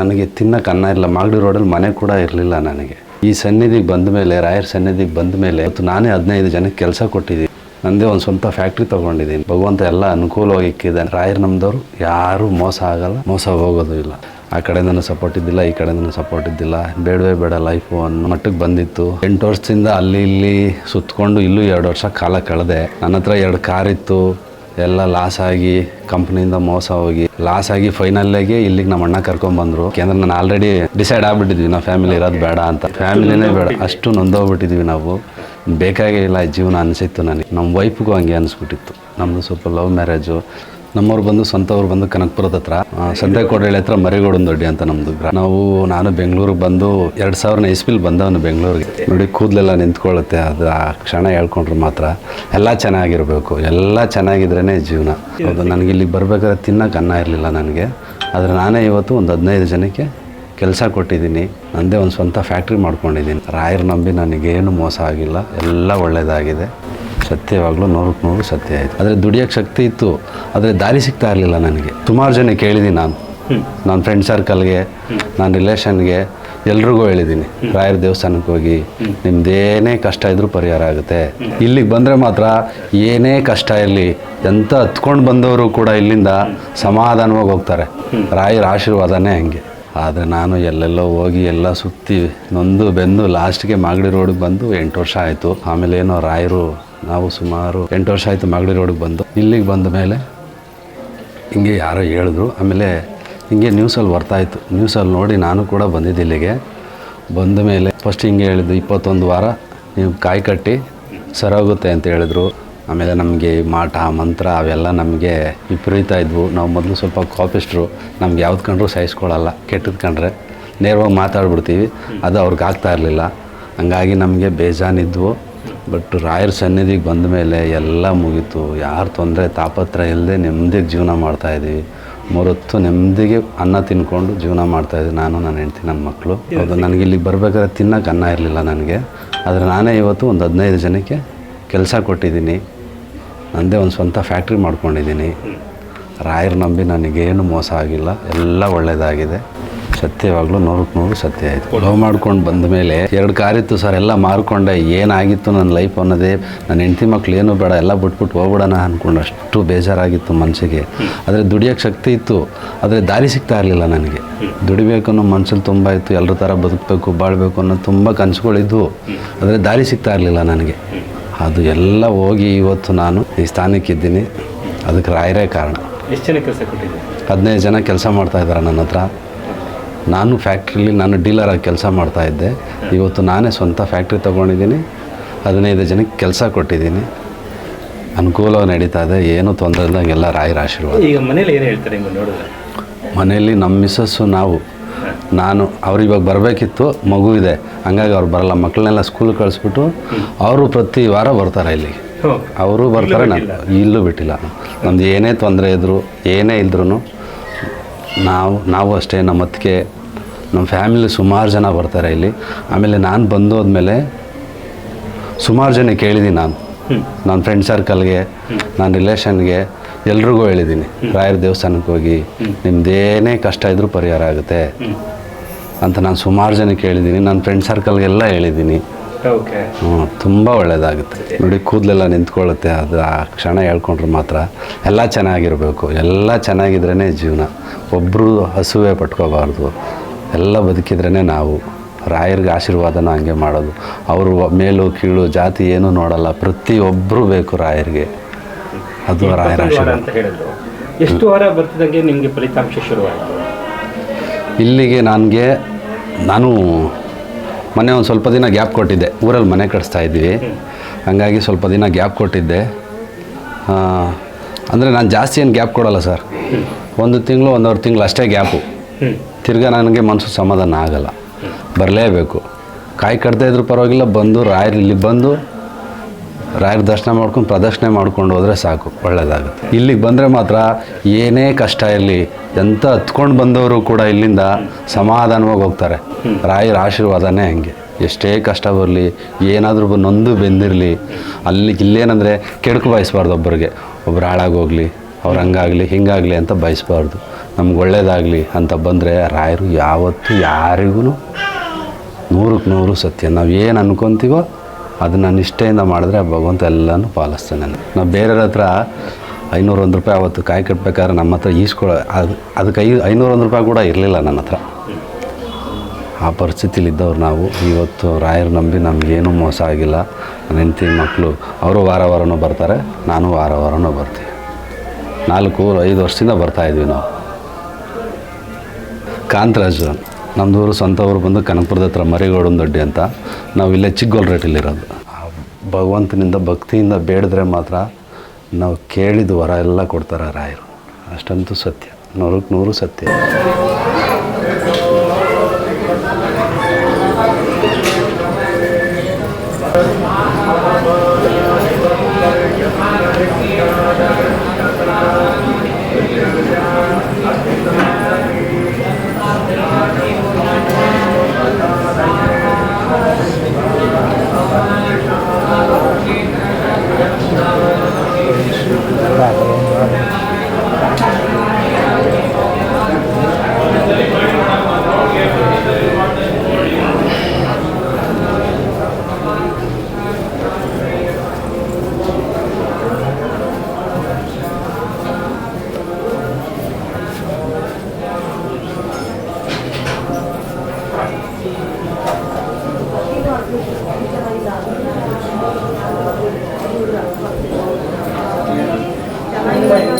ನನಗೆ ತಿನ್ನಕ್ಕೆ ಅನ್ನ ಇಲ್ಲ, ಮಾಗಡಿ ರೋಡಲ್ಲಿ ಮನೆ ಕೂಡ ಇರಲಿಲ್ಲ ನನಗೆ. ಈ ಸನ್ನಿಧಿಗೆ ಬಂದ ಮೇಲೆ, ರಾಯರ್ ಸನ್ನಿಧಿಗೆ ಬಂದ ಮೇಲೆ ಇವತ್ತು ನಾನೇ ಹದಿನೈದು ಜನಕ್ಕೆ ಕೆಲಸ ಕೊಟ್ಟಿದ್ದೀನಿ. ನಂದೇ ಒಂದು ಸ್ವಂತ ಫ್ಯಾಕ್ಟ್ರಿ ತೊಗೊಂಡಿದ್ದೀನಿ. ಭಗವಂತ ಎಲ್ಲ ಅನುಕೂಲವಾಗಿ ಇಕ್ಕಿದ್ದಾನೆ. ರಾಯರ್ ನಮ್ದವರು, ಯಾರೂ ಮೋಸ ಆಗಲ್ಲ, ಮೋಸ ಹೋಗೋದು ಇಲ್ಲ. ಆ ಕಡೆಯಿಂದನೂ ಸಪೋರ್ಟ್ ಇದ್ದಿಲ್ಲ, ಈ ಕಡೆಯಿಂದನೂ ಸಪೋರ್ಟ್ ಇದ್ದಿಲ್ಲ. ಬೇಡವೇ ಬೇಡ ಲೈಫು ಅನ್ನೋ ಮಟ್ಟಕ್ಕೆ ಬಂದಿತ್ತು. ಎಂಟು ವರ್ಷದಿಂದ ಅಲ್ಲಿ ಇಲ್ಲಿ ಸುತ್ತಕೊಂಡು ಇಲ್ಲೂ ಎರಡು ವರ್ಷ ಕಾಲ ಕಳೆದೆ. ನನ್ನ ಹತ್ರ ಎರಡು ಕಾರ್ ಇತ್ತು ಎಲ್ಲ ಲಾಸ್ ಆಗಿ ಕಂಪ್ನಿಯಿಂದ ಮೋಸ ಹೋಗಿ ಲಾಸ್ ಆಗಿ ಫೈನಲ್ಲಾಗಿ ಇಲ್ಲಿಗೆ ನಮ್ಮ ಅಣ್ಣ ಕರ್ಕೊಂಡ್ಬಂದ್ರು ಯಾಕಂದ್ರೆ ನಾನು ಆಲ್ರೆಡಿ ಡಿಸೈಡ್ ಆಗ್ಬಿಟ್ಟಿದ್ವಿ, ನಾವು ಫ್ಯಾಮಿಲಿ ಇರೋದು ಬೇಡ ಅಂತ. ಫ್ಯಾಮಿಲಿನೇ ಬೇಡ. ಅಷ್ಟು ನೊಂದೋಗ್ಬಿಟ್ಟಿದ್ವಿ ನಾವು. ಬೇಕಾಗೇ ಇಲ್ಲ ಈ ಜೀವನ ಅನಿಸಿತ್ತು ನನಗೆ. ನಮ್ಮ ವೈಫ್ಗೂ ಹಂಗೆ ಅನಿಸ್ಬಿಟ್ಟಿತ್ತು. ನಮ್ಮದು ಸ್ವಲ್ಪ ಲವ್ ಮ್ಯಾರೇಜು ನಮ್ಮವ್ರು ಬಂದು, ಸ್ವಂತವ್ರು ಬಂದು ಕನಕಪುರದ ಹತ್ರ. ಸಂತೆ ಕೊಡಳಿ ಹತ್ರ ಮರಿಗೋಡನ್ ದೊಡ್ಡಿ ಅಂತ ನಮ್ಮದು ನಾವು, ನಾನು ಬೆಂಗಳೂರಿಗೆ ಬಂದು ಎರಡು ಸಾವಿರನ ಇಸ್ಪಿಲ್ ಬಂದವನು ಬೆಂಗಳೂರಿಗೆ. ನೋಡಿ, ಕೂದಲೆಲ್ಲ ನಿಂತ್ಕೊಳ್ಳುತ್ತೆ, ಅದು ಆ ಕ್ಷಣ ಹೇಳ್ಕೊಂಡ್ರೆ ಮಾತ್ರ. ಎಲ್ಲ ಚೆನ್ನಾಗಿರಬೇಕು. ಎಲ್ಲ ಚೆನ್ನಾಗಿದ್ರೇ ಜೀವನ. ಹೌದು ನನಗೆ ಇಲ್ಲಿ ಬರ್ಬೇಕಾದ್ರೆ ತಿನ್ನಕ್ಕೆ ಅನ್ನ ಇರಲಿಲ್ಲ ನನಗೆ. ಆದರೆ ನಾನೇ ಇವತ್ತು ಒಂದು ಹದಿನೈದು ಜನಕ್ಕೆ ಕೆಲಸ ಕೊಟ್ಟಿದ್ದೀನಿ. ನಂದೇ ಒಂದು ಸ್ವಂತ ಫ್ಯಾಕ್ಟ್ರಿ ಮಾಡ್ಕೊಂಡಿದ್ದೀನಿ. ರಾಯರ್ ನಂಬಿ ನನಗೇನು ಮೋಸ ಆಗಿಲ್ಲ. ಎಲ್ಲ ಒಳ್ಳೆಯದಾಗಿದೆ ಸತ್ಯವಾಗ್ಲೂ ನೂರಕ್ಕೆ ನೂರು ಸತ್ಯ ಆಯಿತು. ಆದರೆ ದುಡಿಯೋಕ್ಕೆ ಶಕ್ತಿ ಇತ್ತು ಆದರೆ ದಾರಿ ಸಿಗ್ತಾ ಇರಲಿಲ್ಲ ನನಗೆ. ಸುಮಾರು ಜನ ಕೇಳಿದ್ದೀನಿ ನಾನು. ನನ್ನ ಫ್ರೆಂಡ್ ಸರ್ಕಲ್ಗೆ ನನ್ನ ರಿಲೇಷನ್ಗೆ ಎಲ್ರಿಗೂ ಹೇಳಿದ್ದೀನಿ ರಾಯರ ದೇವಸ್ಥಾನಕ್ಕೆ ಹೋಗಿ ನಿಮ್ದೇನೇ ಕಷ್ಟ ಇದ್ರೂ ಪರಿಹಾರ ಆಗುತ್ತೆ. ಇಲ್ಲಿಗೆ ಬಂದರೆ ಮಾತ್ರ ಏನೇ ಕಷ್ಟ ಇರಲಿ ಎಂಥ ಹತ್ಕೊಂಡು ಬಂದವರು ಕೂಡ ಇಲ್ಲಿಂದ ಸಮಾಧಾನವಾಗಿ ಹೋಗ್ತಾರೆ. ರಾಯರ ಆಶೀರ್ವಾದನೇ ಹಂಗೆ. ಆದರೆ ನಾನು ಎಲ್ಲೆಲ್ಲೋ ಹೋಗಿ ಎಲ್ಲ ಸುತ್ತಿ ನೊಂದು ಬೆಂದು ಲಾಸ್ಟ್ಗೆ ಮಾಗಡಿ ರೋಡಿಗೆ ಬಂದು ಎಂಟು ವರ್ಷ ಆಯಿತು. ಆಮೇಲೆ ಏನೋ ರಾಯರು ನಾವು ಸುಮಾರು ಎಂಟು ವರ್ಷ ಆಯಿತು ಮಾಗಡಿ ರೋಡಿಗೆ ಬಂದು. ಇಲ್ಲಿಗೆ ಬಂದ ಮೇಲೆ ಹಿಂಗೆ ಯಾರೋ ಹೇಳಿದ್ರು. ಆಮೇಲೆ ಹಿಂಗೆ ನ್ಯೂಸಲ್ಲಿ ಬರ್ತಾಯಿತ್ತು ನ್ಯೂಸಲ್ಲಿ ನೋಡಿ ನಾನು ಕೂಡ ಬಂದಿದ್ದೆ ಇಲ್ಲಿಗೆ. ಬಂದ ಮೇಲೆ ಫಸ್ಟ್ ಹಿಂಗೆ ಹೇಳಿದ್ದು, ಇಪ್ಪತ್ತೊಂದು ವಾರ ನೀವು ಕಾಯಿ ಕಟ್ಟಿ ಸರೋಗುತ್ತೆ ಅಂತ ಹೇಳಿದ್ರು. ಆಮೇಲೆ ನಮಗೆ ಮಾಟ, ಮಂತ್ರ ಅವೆಲ್ಲ ನಮಗೆ ವಿಪರೀತ ಇದ್ವು. ನಾವು ಮೊದಲು ಸ್ವಲ್ಪ ಕಾಪಿಸ್ಟ್ರು ನಮ್ಗೆ ಯಾವ್ದು ಕಂಡ್ರು ಸಹಿಸ್ಕೊಳ್ಳಲ್ಲ. ಕೆಟ್ಟದ್ದು ಕಂಡ್ರೆ ನೇರವಾಗಿ ಮಾತಾಡ್ಬಿಡ್ತೀವಿ. ಅದು ಅವ್ರಿಗೆ ಆಗ್ತಾ ಇರಲಿಲ್ಲ. ಹಂಗಾಗಿ ನಮಗೆ ಬೇಜಾನಿದ್ವು. ಬಟ್ ರಾಯರ ಸನ್ನಿಧಿಗೆ ಬಂದ ಮೇಲೆ ಎಲ್ಲ ಮುಗೀತು. ಯಾರು ತೊಂದರೆ ತಾಪತ್ರ ಇಲ್ಲದೆ ನೆಮ್ಮದಿಗೆ ಜೀವನ ಮಾಡ್ತಾಯಿದ್ದೀವಿ ಮೂರೊತ್ತು ನೆಮ್ಮದಿಗೆ ಅನ್ನ ತಿನ್ಕೊಂಡು ಜೀವನ ಮಾಡ್ತಾಯಿದ್ದೀವಿ ನಾನು ನನ್ನ ಹೆಂಡ್ತಿ ನನ್ನ ಮಕ್ಕಳು ಹೌದು ನನಗೆ ಇಲ್ಲಿಗೆ ಬರ್ಬೇಕಾದ್ರೆ ತಿನ್ನೋಕೆ ಅನ್ನ ಇರಲಿಲ್ಲ ನನಗೆ. ಆದರೆ ನಾನೇ ಇವತ್ತು ಒಂದು ಹದಿನೈದು ಜನಕ್ಕೆ ಕೆಲಸ ಕೊಟ್ಟಿದ್ದೀನಿ. ನಂದೇ ಒಂದು ಸ್ವಂತ ಫ್ಯಾಕ್ಟ್ರಿ ಮಾಡ್ಕೊಂಡಿದ್ದೀನಿ. ರಾಯರ್ ನಂಬಿ ನನಗೇನು ಮೋಸ ಆಗಿಲ್ಲ. ಎಲ್ಲ ಒಳ್ಳೆಯದಾಗಿದೆ ಸತ್ಯವಾಗ್ಲೂ ನೂರಕ್ಕೆ ನೂರು ಸತ್ಯ ಆಯಿತು. ಲವ್ ಮಾಡ್ಕೊಂಡು ಬಂದ ಮೇಲೆ ಎರಡು ಕಾರಿತ್ತು ಸರ್ ಎಲ್ಲ ಮಾರ್ಕೊಂಡೆ. ಏನಾಗಿತ್ತು ನನ್ನ ಲೈಫ್ ಅನ್ನೋದೇ ನನ್ನ ಹೆಂಡತಿ ಮಕ್ಳು ಏನು ಬೇಡ ಎಲ್ಲ ಬಿಟ್ಬಿಟ್ಟು ಹೋಗ್ಬಿಡೋಣ ಅಂದ್ಕೊಂಡು ಅಷ್ಟು ಬೇಜಾರಾಗಿತ್ತು ಮನಸ್ಸಿಗೆ ಆದರೆ ದುಡಿಯೋಕ್ಕೆ ಶಕ್ತಿ ಇತ್ತು. ಆದರೆ ದಾರಿ ಸಿಗ್ತಾ ಇರಲಿಲ್ಲ ನನಗೆ. ದುಡಿಬೇಕು ಅನ್ನೋ ಮನಸ್ಸಲ್ಲಿ ತುಂಬ ಇತ್ತು. ಎಲ್ಲರ ಥರ ಬದುಕಬೇಕು ಬಾಳಬೇಕು ಅನ್ನೋ ತುಂಬ ಕನಸುಗಳಿದ್ವು. ಆದರೆ ದಾರಿ ಸಿಗ್ತಾ ಇರಲಿಲ್ಲ ನನಗೆ. ಅದು ಎಲ್ಲ ಹೋಗಿ ಇವತ್ತು ನಾನು ಈ ಸ್ಥಾನಕ್ಕಿದ್ದೀನಿ. ಅದಕ್ಕೆ ರಾಯರೇ ಕಾರಣ. ಎಷ್ಟು ಜನ ಕೆಲಸ ಕೊಟ್ಟಿದ್ದೀನಿ ಹದಿನೈದು ಜನ ಕೆಲಸ ಮಾಡ್ತಾ ಇದ್ದಾರೆ ನನ್ನ ಹತ್ರ. ನಾನು ಫ್ಯಾಕ್ಟ್ರಿಲಿ ನಾನು ಡೀಲರಾಗಿ ಕೆಲಸ ಮಾಡ್ತಾ ಇದ್ದೆ. ಇವತ್ತು ನಾನೇ ಸ್ವಂತ ಫ್ಯಾಕ್ಟ್ರಿ ತೊಗೊಂಡಿದ್ದೀನಿ. ಹದಿನೈದು ಜನಕ್ಕೆ ಕೆಲಸ ಕೊಟ್ಟಿದ್ದೀನಿ. ಅನುಕೂಲ ನಡೀತಾ ಇದೆ. ಏನೂ ತೊಂದರೆ ಇಲ್ಲದಂಗೆ ಎಲ್ಲ ರಾಯರ ಆಶೀರ್ವಾದ. ಈಗ ಮನೇಲಿ ಏನು ಹೇಳ್ತಾರೆ ನೋಡಿದ್ರೆ? ಮನೆಯಲ್ಲಿ ನಮ್ಮ ಮಿಸ್ಸಸ್ಸು ನಾವು. ನಾನು ಅವ್ರು ಇವಾಗ ಬರಬೇಕಿತ್ತು. ಮಗು ಇದೆ. ಹಂಗಾಗಿ ಅವ್ರು ಬರಲ್ಲ. ಮಕ್ಕಳನ್ನೆಲ್ಲ ಸ್ಕೂಲ್ ಕಳಿಸ್ಬಿಟ್ಟು ಅವರು ಪ್ರತಿ ವಾರ ಬರ್ತಾರೆ ಇಲ್ಲಿ. ಅವರು ಬರ್ತಾರೆ. ನಾನು ಇಲ್ಲೂ ಬಿಟ್ಟಿಲ್ಲ. ನಮ್ದು ಏನೇ ತೊಂದರೆ ಇದ್ದರು ಏನೇ ಇದ್ರೂ ನಾವು ನಾವು ಅಷ್ಟೇ ನಮ್ಮ ಅತ್ತಿಗೆ ನಮ್ಮ ಫ್ಯಾಮಿಲಿ ಸುಮಾರು ಜನ ಬರ್ತಾರೆ ಇಲ್ಲಿ. ಆಮೇಲೆ ನಾನು ಬಂದೋದ್ಮೇಲೆ ಸುಮಾರು ಜನ ಕೇಳಿದ್ದೀನಿ ನಾನು. ನನ್ನ ಫ್ರೆಂಡ್ ಸರ್ಕಲ್ಗೆ ನನ್ನ ರಿಲೇಷನ್ಗೆ ಎಲ್ರಿಗೂ ಹೇಳಿದ್ದೀನಿ ರಾಯರ ದೇವಸ್ಥಾನಕ್ಕೆ ಹೋಗಿ ನಿಮ್ಮದೇನೇ ಕಷ್ಟ ಇದ್ದರೂ ಪರಿಹಾರ ಆಗುತ್ತೆ ಅಂತ ನಾನು ಸುಮಾರು ಜನ ಕೇಳಿದ್ದೀನಿ ನನ್ನ ಫ್ರೆಂಡ್ ಸರ್ಕಲ್ಗೆಲ್ಲ ಹೇಳಿದ್ದೀನಿ ಓಕೆ. ಹ್ಞೂ ತುಂಬ ಒಳ್ಳೆಯದಾಗುತ್ತೆ ನೋಡಿ ಕೂದಲೆಲ್ಲ ನಿಂತ್ಕೊಳ್ಳುತ್ತೆ. ಅದು ಆ ಕ್ಷಣ ಹೇಳ್ಕೊಂಡ್ರೆ ಮಾತ್ರ. ಎಲ್ಲ ಚೆನ್ನಾಗಿರಬೇಕು. ಎಲ್ಲ ಚೆನ್ನಾಗಿದ್ರೇ ಜೀವನ. ಒಬ್ಬರು ಹಸುವೆ ಪಟ್ಕೋಬಾರ್ದು. ಎಲ್ಲ ಬದುಕಿದ್ರೇ ನಾವು. ರಾಯರಿಗೆ ಆಶೀರ್ವಾದನ ಹಂಗೆ ಮಾಡೋದು. ಅವರು ಮೇಲು ಕೀಳು ಜಾತಿ ಏನೂ ನೋಡಲ್ಲ. ಪ್ರತಿಯೊಬ್ಬರು ಬೇಕು ರಾಯರಿಗೆ. ಅದು ರಾಯರ ಆಶೀರ್ವಾದ. ಎಷ್ಟು ವಾರ ಬರ್ತಿದ್ದಂಗೆ ನಿಮಗೆ ಫಲಿತಾಂಶ ಶುರುವಾಯಿತು? ಇಲ್ಲಿಗೆ ನನಗೆ ನಾನು ಮೊನ್ನೆ ಒಂದು ಸ್ವಲ್ಪ ದಿನ ಗ್ಯಾಪ್ ಕೊಟ್ಟಿದ್ದೆ. ಊರಲ್ಲಿ ಮನೆ ಕಟ್ಸ್ತಾ ಇದ್ದೀವಿ. ಹಂಗಾಗಿ ಸ್ವಲ್ಪ ದಿನ ಗ್ಯಾಪ್ ಕೊಟ್ಟಿದ್ದೆ. ಅಂದರೆ ನಾನು ಜಾಸ್ತಿ ಏನು ಗ್ಯಾಪ್ ಕೊಡಲ್ಲ ಸರ್. ಒಂದು ತಿಂಗಳು ಒಂದೂವರೆ ತಿಂಗಳು ಅಷ್ಟೇ ಗ್ಯಾಪು. ತಿರ್ಗಾ ನನಗೆ ಮನಸ್ಸು ಸಮಾಧಾನ ಆಗಲ್ಲ. ಬರಲೇಬೇಕು. ಕಾಯಿ ಕಟ್ತಾ ಇದ್ರೂ ಪರವಾಗಿಲ್ಲ, ಬಂದು ರಾಯರು ಇಲ್ಲಿ ಬಂದು ರಾಯರ ದರ್ಶನ ಮಾಡ್ಕೊಂಡು ಪ್ರದಕ್ಷಿಣೆ ಮಾಡ್ಕೊಂಡು ಹೋದರೆ ಸಾಕು ಒಳ್ಳೆಯದಾಗುತ್ತೆ ಇಲ್ಲಿಗೆ ಬಂದರೆ ಮಾತ್ರ ಏನೇ ಕಷ್ಟ ಇರಲಿ ಎಂಥ ಹತ್ಕೊಂಡು ಬಂದವರು ಕೂಡ ಇಲ್ಲಿಂದ ಸಮಾಧಾನವಾಗಿ ಹೋಗ್ತಾರೆ. ರಾಯರ ಆಶೀರ್ವಾದನೇ ಹಂಗೆ. ಎಷ್ಟೇ ಕಷ್ಟ ಬರಲಿ, ಏನಾದರೂ ನೊಂದು ಬೆಂದಿರಲಿ, ಅಲ್ಲಿ ಇಲ್ಲೇನಂದರೆ ಕೆಡುಕು ಬಯಸಬಾರ್ದು ಒಬ್ಬರಿಗೆ. ಒಬ್ರು ಹಾಳಾಗೋಗ್ಲಿ, ಅವ್ರು ಹಂಗಾಗಲಿ, ಹಿಂಗಾಗಲಿ ಅಂತ ಬಯಸಬಾರ್ದು. ನಮ್ಗೆ ಒಳ್ಳೇದಾಗಲಿ ಅಂತ ಬಂದರೆ ರಾಯರು ಯಾವತ್ತೂ ಯಾರಿಗೂ ನೂರಕ್ಕೆ ನೂರು ಸತ್ಯ. ನಾವು ಏನು ಅನ್ಕೊತೀವೋ ಅದನ್ನು ನಿಷ್ಠೆಯಿಂದ ಮಾಡಿದ್ರೆ ಭಗವಂತ ಎಲ್ಲನೂ ಪಾಲಿಸ್ತಾನೆ. ನಾವು ಬೇರೆಯವ್ರ ಹತ್ರ ಐನೂರು ರೂಪಾಯಿ ಅವತ್ತು ಕಾಯಿ ಕಟ್ಬೇಕಾದ್ರೆ ನಮ್ಮ ಹತ್ರ ಈಸ್ಕೊಳ, ಅದು, ಅದಕ್ಕೆ ಐ ಐನೂರು ರೂಪಾಯಿ ಕೂಡ ಇರಲಿಲ್ಲ ನನ್ನ ಹತ್ರ. ಆ ಪರಿಸ್ಥಿತಿಲಿದ್ದವ್ರು ನಾವು. ಇವತ್ತು ರಾಯರು ನಂಬಿ ನಮಗೇನು ಮೋಸ ಆಗಿಲ್ಲ. ನನ್ನ ಹೆಂಡತಿ ಮಕ್ಕಳು ಅವರು ವಾರ ವಾರನೂ ಬರ್ತಾರೆ, ನಾನು ವಾರ ವಾರನೂ ಬರ್ತೀನಿ. ನಾಲ್ಕು ಐದು ವರ್ಷದಿಂದ ಬರ್ತಾಯಿದ್ವಿ ನಾವು. ಕಾಂತರಾಜು ನಮ್ಮದೂರು ಸ್ವಂತ ಊರು ಬಂದು ಕನಕಪುರದ ಹತ್ರ ಮರಿಗೌಡನ ದೊಡ್ಡಿ ಅಂತ, ನಾವು ಇಲ್ಲೇ ಚಿಕ್ಕಗೋಲ್ರೇಟಲ್ಲಿರೋದು ಭಗವಂತನಿಂದ ಭಕ್ತಿಯಿಂದ ಬೇಡಿದ್ರೆ ಮಾತ್ರ ನಾವು ಕೇಳಿದ ವರ ಎಲ್ಲ ಕೊಡ್ತಾರೆ ರಾಯರು. ಅಷ್ಟಂತೂ ಸತ್ಯ. ನೂರಕ್ಕೆ ನೂರು ಸತ್ಯ. 네.